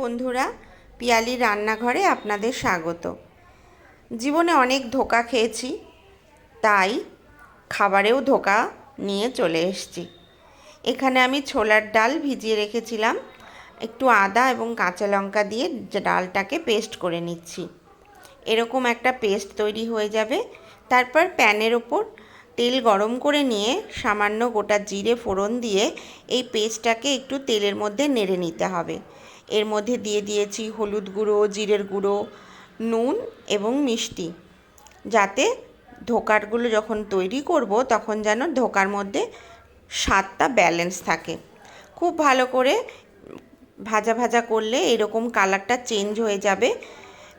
বন্ধুরা, পিয়ালির রান্নাঘরে আপনাদের স্বাগত। জীবনে অনেক ধোকা খেয়েছি, তাই খাবারেও ধোকা নিয়ে চলে এসেছি। এখানে আমি ছোলার ডাল ভিজিয়ে রেখেছিলাম, একটু আদা এবং কাঁচা লঙ্কা দিয়ে ডালটাকে পেস্ট করে নিচ্ছি। এরকম একটা পেস্ট তৈরি হয়ে যাবে, তারপর প্যানের ওপর তেল গরম করে নিয়ে সামান্য গোটা জিরে ফোড়ন দিয়ে এই পেস্টটাকে একটু তেলের মধ্যে নেড়ে নিতে হবে। এর মধ্যে দিয়ে দিয়েছি হলুদ গুঁড়ো, জিরের গুঁড়ো, নুন এবং মিষ্টি। যাতে ধোকারগুলো যখন তৈরি করব, তখন যেন ধোকার মধ্যে স্বাদটা ব্যালেন্স থাকে। খুব ভালো করে ভাজা ভাজা করলে এরকম কালারটা চেঞ্জ হয়ে যাবে।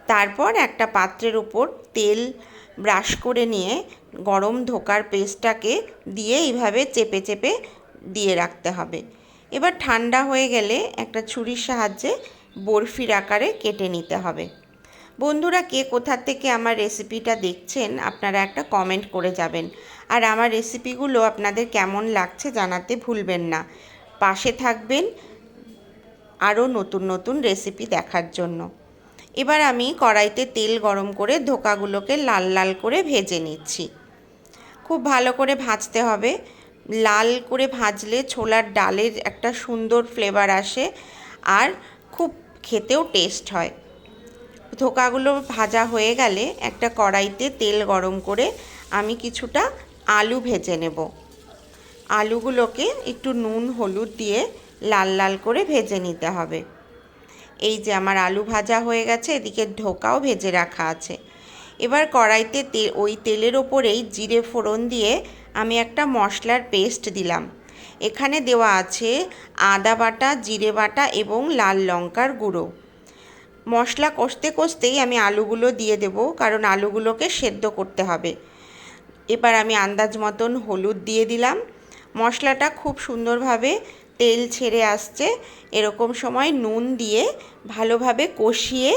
তারপর একটা পাত্রের উপর তেল ব্রাশ করে নিয়ে গরম ধোকার পেস্টটাকে দিয়ে এইভাবে চেপে চেপে দিয়ে রাখতে হবে। এবার ঠান্ডা হয়ে গেলে একটা ছুরির সাহায্যে বরফির আকারে কেটে নিতে হবে। বন্ধুরা, কে কোথা থেকে আমার রেসিপিটা দেখছেন, আপনারা একটা কমেন্ট করে যাবেন। আর আমার রেসিপিগুলো আপনাদের কেমন লাগছে জানাতে ভুলবেন না। পাশে থাকবেন আরও নতুন নতুন রেসিপি দেখার জন্য। এবার আমি কড়াইতে তেল গরম করে ধোকাগুলোকে লাল লাল করে ভেজে নিচ্ছি। খুব ভালো করে ভাজতে হবে। লাল করে ভাজলে ছোলার ডালের একটা সুন্দর ফ্লেভার আসে আর খুব খেতেও টেস্ট হয়। ধোকাগুলো ভাজা হয়ে গেলে একটা কড়াইতে তেল গরম করে আমি কিছুটা আলু ভেজে নেব। আলুগুলোকে একটু নুন, হলুদ দিয়ে লাল লাল করে ভেজে নিতে হবে। এই যে আমার আলু ভাজা হয়ে গেছে, এদিকে ঢোকাও ভেজে রাখা আছে। এবার কড়াইতে ওই তেলের ওপরেই জিরে ফোড়ন দিয়ে আমি একটা মশলার পেস্ট দিলাম। এখানে দেওয়া আছে আদা বাটা, জিরে বাটা এবং লাল লঙ্কার গুঁড়ো। মশলা কষতে কষতেই আমি আলুগুলো দিয়ে দেব, কারণ আলুগুলোকে সেদ্ধ করতে হবে। এবার আমি আন্দাজ মতন হলুদ দিয়ে দিলাম। মশলাটা খুব সুন্দরভাবে তেল ছেড়ে আসছে। এরকম সময় নুন দিয়ে ভালোভাবে কষিয়ে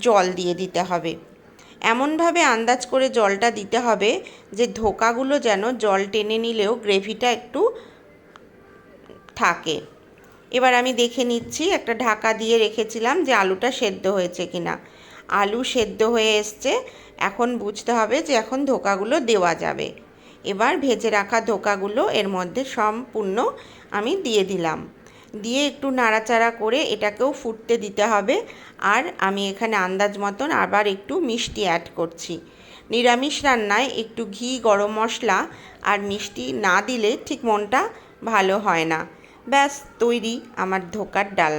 জল দিয়ে দিতে হবে। এমনভাবে আন্দাজ করে জলটা দিতে হবে যে ধোকাগুলো যেন জল টেনে নিলেও গ্রেভিটা একটু থাকে। এবার আমি দেখে নিচ্ছি, একটা ঢাকা দিয়ে রেখেছিলাম যে আলুটা সেদ্ধ হয়েছে কিনা। আলু সেদ্ধ হয়ে এসছে, এখন বুঝতে হবে যে এখন ধোকাগুলো দেওয়া যাবে। এবার ভেজে রাখা ধোকাগুলো এর মধ্যে সম্পূর্ণ আমি দিয়ে দিলাম। দিয়ে একটু নাড়াচাড়া করে এটাকেও ফুটতে দিতে হবে। আর আমি এখানে আন্দাজ মতন আবার একটু মিষ্টি অ্যাড করছি। নিরামিষ রান্নায় একটু ঘি, গরম মশলা আর মিষ্টি না দিলে ঠিক মনটা ভালো হয় না। ব্যাস, তৈরি আমার ধোকার ডাল